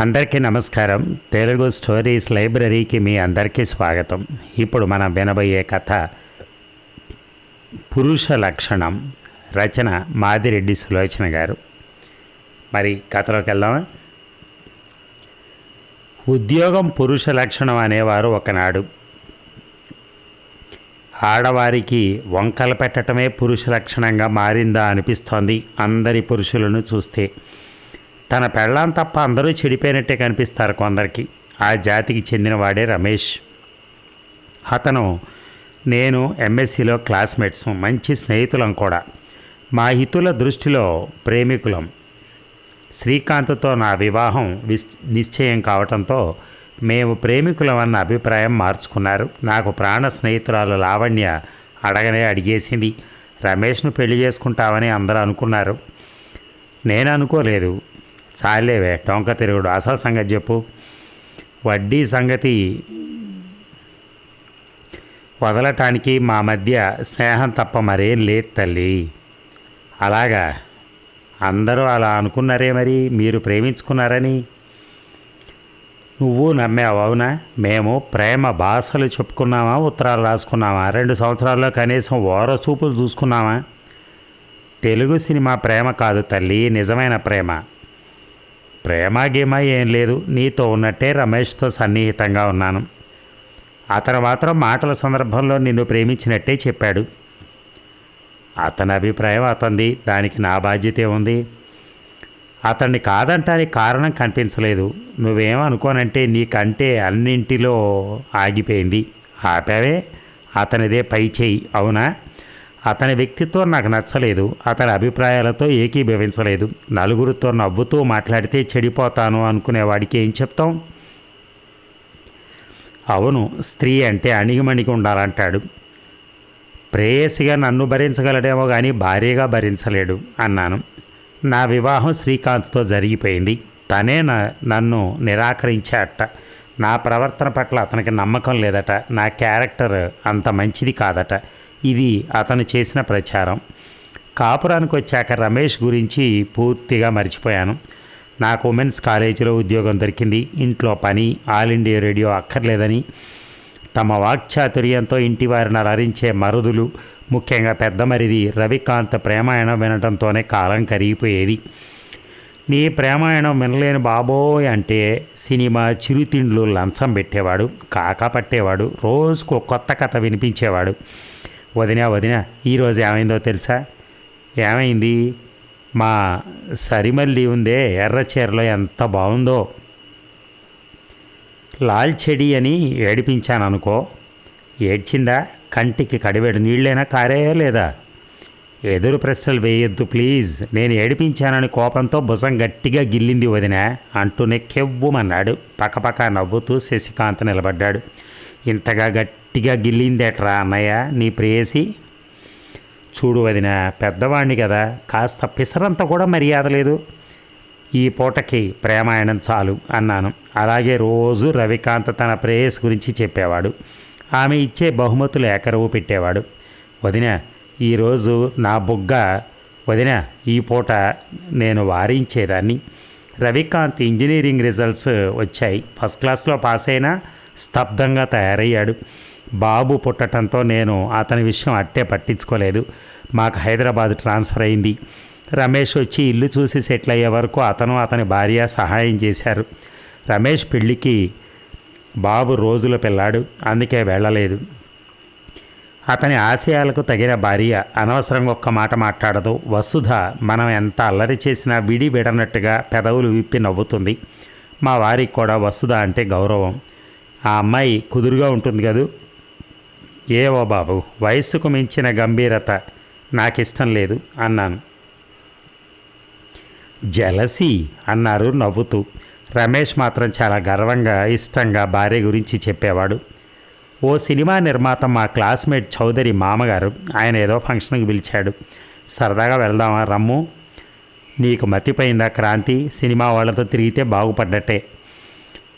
అందరికీ నమస్కారం. తెలుగు స్టోరీస్ లైబ్రరీకి మీ అందరికీ స్వాగతం. ఇప్పుడు మనం వినబోయే కథ పురుష లక్షణం రచన మాదిరెడ్డి సులోచన గారు. మరి కథలోకి వెళ్దామా? ఉద్యోగం పురుష లక్షణం అనేవారు ఒకనాడు. ఆడవారికి వంకలు పెట్టడమే పురుష లక్షణంగా మారిందా అనిపిస్తోంది అందరి పురుషులను చూస్తే. తన పెళ్ళాం తప్ప అందరూ చెడిపోయినట్టే కనిపిస్తారు కొందరికి. ఆ జాతికి చెందినవాడే రమేష్. అతను నేను ఎంఎస్సిలో క్లాస్మేట్స్ మంచి స్నేహితులం కూడా. మా హితుల దృష్టిలో ప్రేమికులం. శ్రీకాంత్తో నా వివాహం విస్ నిశ్చయం కావడంతో మేము ప్రేమికులం అన్న అభిప్రాయం మార్చుకున్నారు. నాకు ప్రాణ స్నేహితురాలు లావణ్య అడగనే అడిగేసింది. రమేష్ను పెళ్ళి చేసుకుంటామని అందరూ అనుకున్నారు. నేను అనుకోలేదు చాలేవే టొంక తిరుగుడు. అసలు సంగతి చెప్పు. వడ్డీ సంగతి వదలటానికి మా మధ్య స్నేహం తప్ప మరేం లేదు తల్లి. అలాగా? అందరూ అలా అనుకున్నారే మరి? మీరు ప్రేమించుకున్నారని? నువ్వు నమ్మావు అవునా? మేము ప్రేమ భాషలు చెప్పుకున్నామా ఉత్తరాలు రాసుకున్నామా? రెండు సంవత్సరాల్లో కనీసం ఓర చూపులు చూసుకున్నామా? తెలుగు సినిమా ప్రేమ కాదు తల్లి నిజమైన ప్రేమ. ప్రేమ గీమ ఏం లేదు. నీతో ఉన్నట్టే రమేష్తో సన్నిహితంగా ఉన్నాను. అతను మాత్రం మాటల సందర్భంలో నిన్ను ప్రేమించినట్టే చెప్పాడు. అతని అభిప్రాయం అతంది దానికి నా బాధ్యత ఉంది. అతన్ని కాదంటానికి కారణం కనిపించలేదు. నువ్వేమనుకోనంటే నీకంటే అన్నింటిలో ఆగిపోయింది. ఆపావే. అతనిదే పై చేయి. అవునా? అతని వ్యక్తిత్వం నాకు నచ్చలేదు. అతని అభిప్రాయాలతో ఏకీభవించలేదు. నలుగురితో నవ్వుతూ మాట్లాడితే చెడిపోతాను అనుకునేవాడికి ఏం చెప్తాం? అవును స్త్రీ అంటే అణిగిమణిగి ఉండాలంటాడు. ప్రేయసిగా నన్ను భరించగలడేమో కానీ భార్యగా భరించలేడు అన్నాను. నా వివాహం శ్రీకాంత్తో జరిగిపోయింది. తనే నన్ను నిరాకరించాట. నా ప్రవర్తన పట్ల అతనికి నమ్మకం లేదట. నా క్యారెక్టర్ అంత మంచిది కాదట. ఇది అతను చేసిన ప్రచారం. కాపురానికి వచ్చాక రమేష్ గురించి పూర్తిగా మర్చిపోయాను. నాకు ఉమెన్స్ కాలేజీలో ఉద్యోగం దొరికింది. ఇంట్లో పని ఆల్ ఇండియా రేడియో అక్కర్లేదని. తమ వాక్చాతుర్యంతో ఇంటి వారిని అలరించే మరుదులు ముఖ్యంగా పెద్ద మరిది రవికాంత్ ప్రేమాయణం వినడంతోనే కాలం కరిగిపోయేది. నీ ప్రేమాయణం వినలేని బాబోయ్ అంటే సినిమా చిరుతిండ్లు లంచం పెట్టేవాడు కాకా పట్టేవాడు రోజుకు కొత్త కథ వినిపించేవాడు. వదినా వదినా ఈరోజు ఏమైందో తెలుసా? ఏమైంది? మా సరిమల్లి ఉందే ఎర్ర చీరలో ఎంత బాగుందో. లాల్ చెడి అని ఏడిపించాను అనుకో ఏడ్చిందా? కంటికి కడివేడు నీళ్ళైనా కారే లేదా? ఎదురు ప్రశ్నలు వేయొద్దు ప్లీజ్. నేను ఏడిపించానని కోపంతో భుజం గట్టిగా గిల్లింది వదిన. అంటూనే కెవ్వుమన్నాడు పక్కపక్క నవ్వుతూ శశికాంత్ నిలబడ్డాడు. ఇంతగా గట్టి గట్టిగా గిల్లిందేట్రా అన్నయ్య? నీ ప్రేయసి? చూడు వదిన పెద్దవాణ్ణి కదా కాస్త పిసరంత కూడా మర్యాద లేదు. ఈ పూటకి ప్రేమాయణం చాలు అన్నాను. అలాగే రోజు రవికాంత్ తన ప్రేయస్ గురించి చెప్పేవాడు. ఆమె ఇచ్చే బహుమతులు ఏకరువు పెట్టేవాడు. వదిన ఈరోజు నా బుగ్గ వదిన ఈ పూట నేను వారించేదాన్ని. రవికాంత్ ఇంజనీరింగ్ రిజల్ట్స్ వచ్చాయి. ఫస్ట్ క్లాస్లో పాస్ అయినా స్తబ్దంగా తయారయ్యాడు. బాబు పుట్టడంతో నేను అతని విషయం అట్టే పట్టించుకోలేదు. మాకు హైదరాబాద్ ట్రాన్స్ఫర్ అయింది. రమేష్ వచ్చి ఇల్లు చూసి సెటిల్ అయ్యే వరకు అతను అతని భార్య సహాయం చేశారు. రమేష్ పెళ్ళికి బాబు రోజుల పిల్లాడు అందుకే వెళ్ళలేదు. అతని ఆశయాలకు తగిన భార్య అనవసరంగా ఒక్క మాట మాట్లాడదు. వసుధ మనం ఎంత అల్లరి చేసినా విడి విడనట్టుగా పెదవులు విప్పి నవ్వుతుంది. మా వారికి కూడా వసుధ అంటే గౌరవం. ఆ అమ్మాయి కుదురుగా ఉంటుంది కదూ? ఏవో బాబు వయస్సుకు మించిన గంభీరత. నాకిష్టం లేదు అన్నాను. జలసి అన్నారు నవ్వుతూ. రమేష్ మాత్రం చాలా గర్వంగా ఇష్టంగా భార్య గురించి చెప్పేవాడు. ఓ సినిమా నిర్మాత మా క్లాస్మేట్ చౌదరి మామగారు ఆయన ఏదో ఫంక్షన్కి పిలిచాడు. సరదాగా వెళ్దామా రమ్ము. నీకు మతిపోయిందా క్రాంతి? సినిమా వాళ్ళతో తిరిగితే బాగుపడ్డట్టే.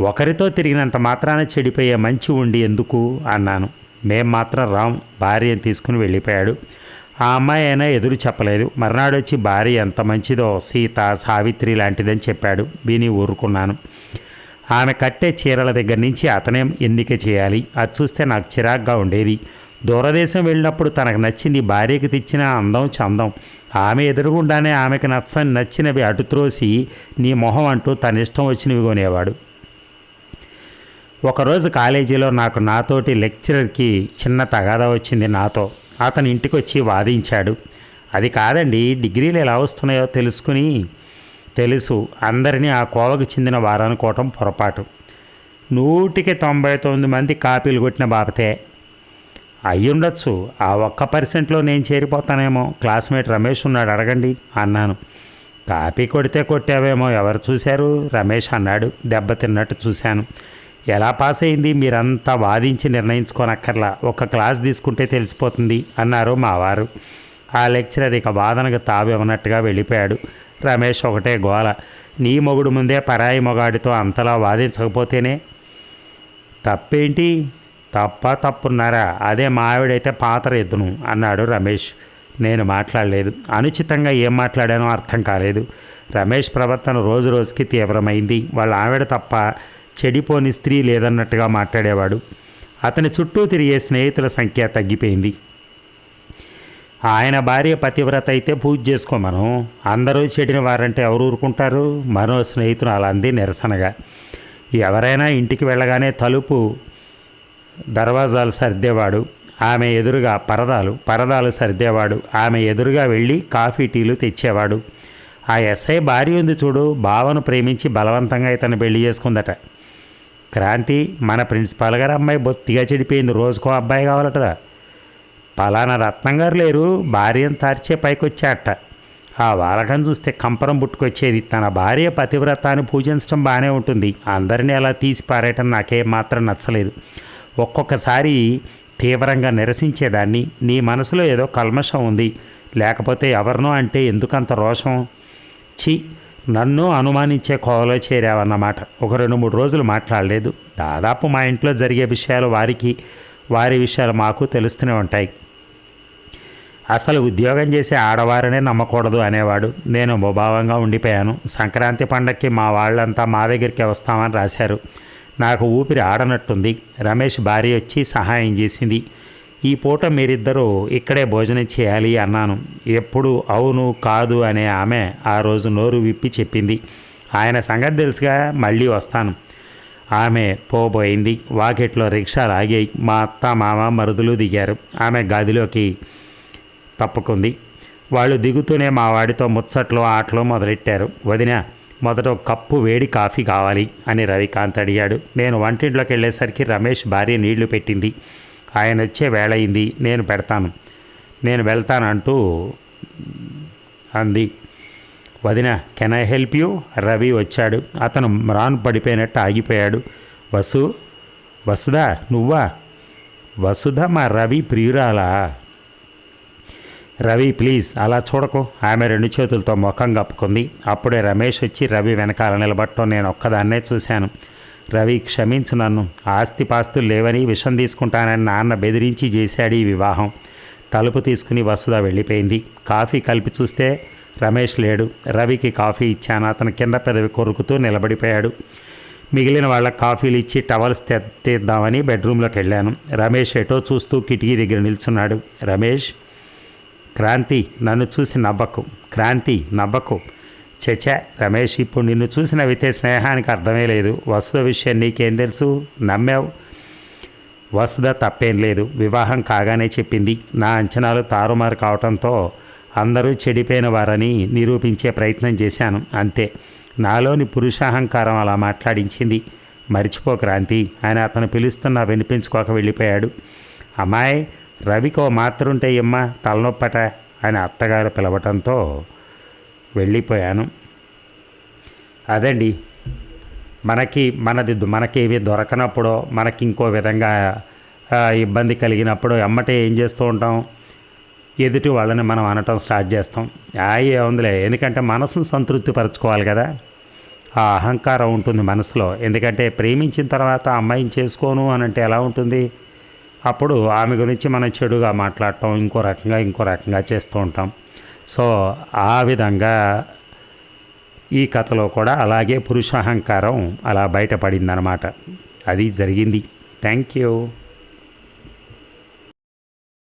ఒకరితో తిరిగినంత మాత్రాన చెడిపోయే మంచి ఉండి ఎందుకు? అన్నాను. మేం మాత్రం రామ్ భార్యను తీసుకుని వెళ్ళిపోయాడు. ఆ అమ్మాయి అయినా ఎదురు చెప్పలేదు. మర్నాడు వచ్చి భార్య ఎంత మంచిదో సీత సావిత్రి లాంటిదని చెప్పాడు. విని ఊరుకున్నాను. ఆమె కట్టే చీరల దగ్గర నుంచి అతనే ఎన్నిక చేయాలి. అది చూస్తే నాకు చిరాగ్గా ఉండేది. దూరదేశం వెళ్ళినప్పుడు తనకు నచ్చింది భార్యకి తెచ్చిన అందం చందం. ఆమె ఎదురుగుండానే ఆమెకు నచ్చని నచ్చినవి అటు త్రోసి నీ మొహం అంటూ తన ఇష్టం వచ్చినవి కొనేవాడు. ఒకరోజు కాలేజీలో నాకు నాతోటి లెక్చరర్కి చిన్న తగాదా వచ్చింది నాతో. అతను ఇంటికి వచ్చి వాదించాడు. అది కాదండి డిగ్రీలు ఎలా వస్తున్నాయో తెలుసుకుని తెలుసు. అందరినీ ఆ కోవకు చెందిన వారనుకోవటం పొరపాటు. నూటికి తొంభై తొమ్మిది మంది కాపీలు కొట్టిన బాబతే అయ్యుండొచ్చు ఆ ఒక్క పర్సెంట్లో నేను చేరిపోతానేమో. క్లాస్మేట్ రమేష్ ఉన్నాడు అడగండి అన్నాను. కాపీ కొడితే కొట్టావేమో ఎవరు చూశారు? రమేష్ అన్నాడు దెబ్బతిన్నట్టు చూశాను. ఎలా పాస్ అయింది? మీరంతా వాదించి నిర్ణయించుకోనక్కర్లా. ఒక క్లాస్ తీసుకుంటే తెలిసిపోతుంది అన్నారు మా వారు ఆ లెక్చరర్ ఇక వాదనకు తావివ్వనట్టుగా వెళ్ళిపోయాడు. రమేష్ ఒకటే గోల. నీ మొగుడు ముందే పరాయి మొగాడితో అంతలా వాదించకపోతేనే? తప్పేంటి? తప్ప తప్పున్నారా? అదే మా ఆవిడైతే పాత్ర ఎద్దును అన్నాడు రమేష్. నేను మాట్లాడలేదు. అనుచితంగా ఏం మాట్లాడానో అర్థం కాలేదు. రమేష్ ప్రవర్తన రోజు రోజుకి తీవ్రమైంది. వాళ్ళ ఆవిడ తప్ప చెడిపోని స్త్రీ లేదన్నట్టుగా మాట్లాడేవాడు. అతని చుట్టూ తిరిగే స్నేహితుల సంఖ్య తగ్గిపోయింది. ఆయన భార్య పతివ్రత అయితే పూజ చేసుకో మనం. అందరూ చెడిన వారంటే ఎవరు ఊరుకుంటారు? మరో స్నేహితులు అలా అంది నిరసనగా. ఎవరైనా ఇంటికి వెళ్ళగానే తలుపు దర్వాజాలు సర్దేవాడు. ఆమె ఎదురుగా పరదాలు పరదాలు సర్దేవాడు. ఆమె ఎదురుగా వెళ్ళి కాఫీ టీలు తెచ్చేవాడు. ఆ ఎస్ఐ భార్య ఉంది చూడు బావను ప్రేమించి బలవంతంగా ఇతను పెళ్ళి చేసుకుందట. క్రాంతి మన ప్రిన్సిపాల్ గారు అమ్మాయి బొత్తిగా చెడిపోయింది. రోజుకో అబ్బాయి కావాలట పలానా రత్నం గారు లేరు. భార్యను తార్చే పైకొచ్చాట. ఆ వాలకం చూస్తే కంపరం పుట్టుకొచ్చేది. తన భార్య పతివ్రతాన్ని పూజించడం బాగానే ఉంటుంది. అందరినీ అలా తీసి పారేయటం నాకేం మాత్రం నచ్చలేదు. ఒక్కొక్కసారి తీవ్రంగా నిరసించేదాన్ని. నీ మనసులో ఏదో కల్మషం ఉంది. లేకపోతే ఎవరినో అంటే ఎందుకంత రోషం? చి నన్ను అనుమానించే కోవలో చేరావన్నమాట ఒక రెండు మూడు రోజులు మాట్లాడలేదు. దాదాపు మా ఇంట్లో జరిగే విషయాలు వారికి వారి విషయాలు మాకు తెలుస్తూనే ఉంటాయి. అసలు ఉద్యోగం చేసే ఆడవారనే నమ్మకూడదు అనేవాడు. నేను ముభావంగా ఉండిపోయాను. సంక్రాంతి పండక్కి మా వాళ్ళంతా మా దగ్గరికి వస్తామని రాశారు. నాకు ఊపిరి ఆడనట్టుంది. రమేష్ భార్య వచ్చి సహాయం చేసింది. ఈ పూట మీరిద్దరూ ఇక్కడే భోజనం చేయాలి అన్నాను. ఎప్పుడు అవును కాదు అనే ఆమె ఆ రోజు నోరు విప్పి చెప్పింది. ఆయన సంగతి తెలుసుగా మళ్ళీ వస్తాను. ఆమె పోబోయింది. వాకెట్లో రిక్షాలు ఆగాయి మా అత్త మామ మరుదులు దిగారు. ఆమె గదిలోకి తప్పుకుంది. వాళ్ళు దిగుతూనే మా వాడితో ముచ్చట్లు ఆటలు మొదలెట్టారు. వదిన మొదట కప్పు వేడి కాఫీ కావాలి అని రవికాంత్ అడిగాడు. నేను వంటింట్లోకి వెళ్ళేసరికి రమేష్ భార్య నీళ్ళు పెట్టింది. ఆయన వచ్చే వేళ అయింది నేను పెడతాను. నేను వెళ్తానంటూ అంది. వదిన can I help you? Ravi వచ్చాడు. అతను మ్రాన్ పడిపోయినట్టు ఆగిపోయాడు. వసు వసుదా నువ్వా? వసుధ మా రవి ప్రియురాలా. రవి ప్లీజ్ అలా చూడకు. ఆమె రెండు చేతులతో ముఖం కప్పుకుంది. అప్పుడే రమేష్ వచ్చి రవి వెనకాల నిలబట్టం నేను ఒక్కదాన్నే చూశాను. రవి క్షమించు నన్ను. ఆస్తి పాస్తులు లేవని విషం తీసుకుంటానని నాన్న బెదిరించి చేశాడు ఈ వివాహం. తలుపు తీసుకుని వసుధ వెళ్ళిపోయింది. కాఫీ కలిపి చూస్తే రమేష్ లేడు. రవికి కాఫీ ఇచ్చాను. అతను కింద పెదవి కొరుకుతూ నిలబడిపోయాడు. మిగిలిన వాళ్ళ కాఫీలు ఇచ్చి టవల్స్ తెద్దామని బెడ్రూమ్లోకి వెళ్ళాను. రమేష్ ఎటో చూస్తూ కిటికీ దగ్గర నిల్చున్నాడు. రమేష్ క్రాంతి నన్ను చూసి నవ్వకు. క్రాంతి నవ్వకు. చచా రమేష్ ఇప్పుడు నిన్ను చూసి నవ్వితే స్నేహానికి అర్థమే లేదు. వసుధ విషయం నీకేం తెలుసు? నమ్మావు. వసుధ తప్పేం లేదు. వివాహం కాగానే చెప్పింది. నా అంచనాలు తారుమారు కావడంతో అందరూ చెడిపోయిన వారని నిరూపించే ప్రయత్నం చేశాను. అంతే. నాలోని పురుషాహంకారం అలా మాట్లాడించింది. మరిచిపో క్రాంతి. ఆయన అతను పిలుస్తున్నా వినిపించుకోక వెళ్ళిపోయాడు. అమ్మాయి రవికో మాత్రుంటే ఇమ్మ తలనొప్పట ఆయన అత్తగారు పిలవటంతో వెళ్ళిపోయాను. అదండి. మనకి మనది మనకేమి దొరకనప్పుడో మనకి ఇంకో విధంగా ఇబ్బంది కలిగినప్పుడు ఎమ్మటే ఏం చేస్తూ ఉంటాం? ఎదుటి వాళ్ళని మనం అనటం స్టార్ట్ చేస్తాం. ఆయే ఉందిలే ఎందుకంటే మనసును సంతృప్తిపరచుకోవాలి కదా. ఆ అహంకారం ఉంటుంది మనసులో. ఎందుకంటే ప్రేమించిన తర్వాత అమ్మాయిని చేసుకోను అని అంటే ఎలా ఉంటుంది? అప్పుడు ఆమె గురించి మనం చెడుగా మాట్లాడటం ఇంకో రకంగా ఇంకో రకంగా చేస్తూ ఉంటాం. సో ఆ విధంగా ఈ కథలో కూడా అలాగే పురుషాహంకారం అలా బయటపడిందనమాట అది జరిగింది. Thank you.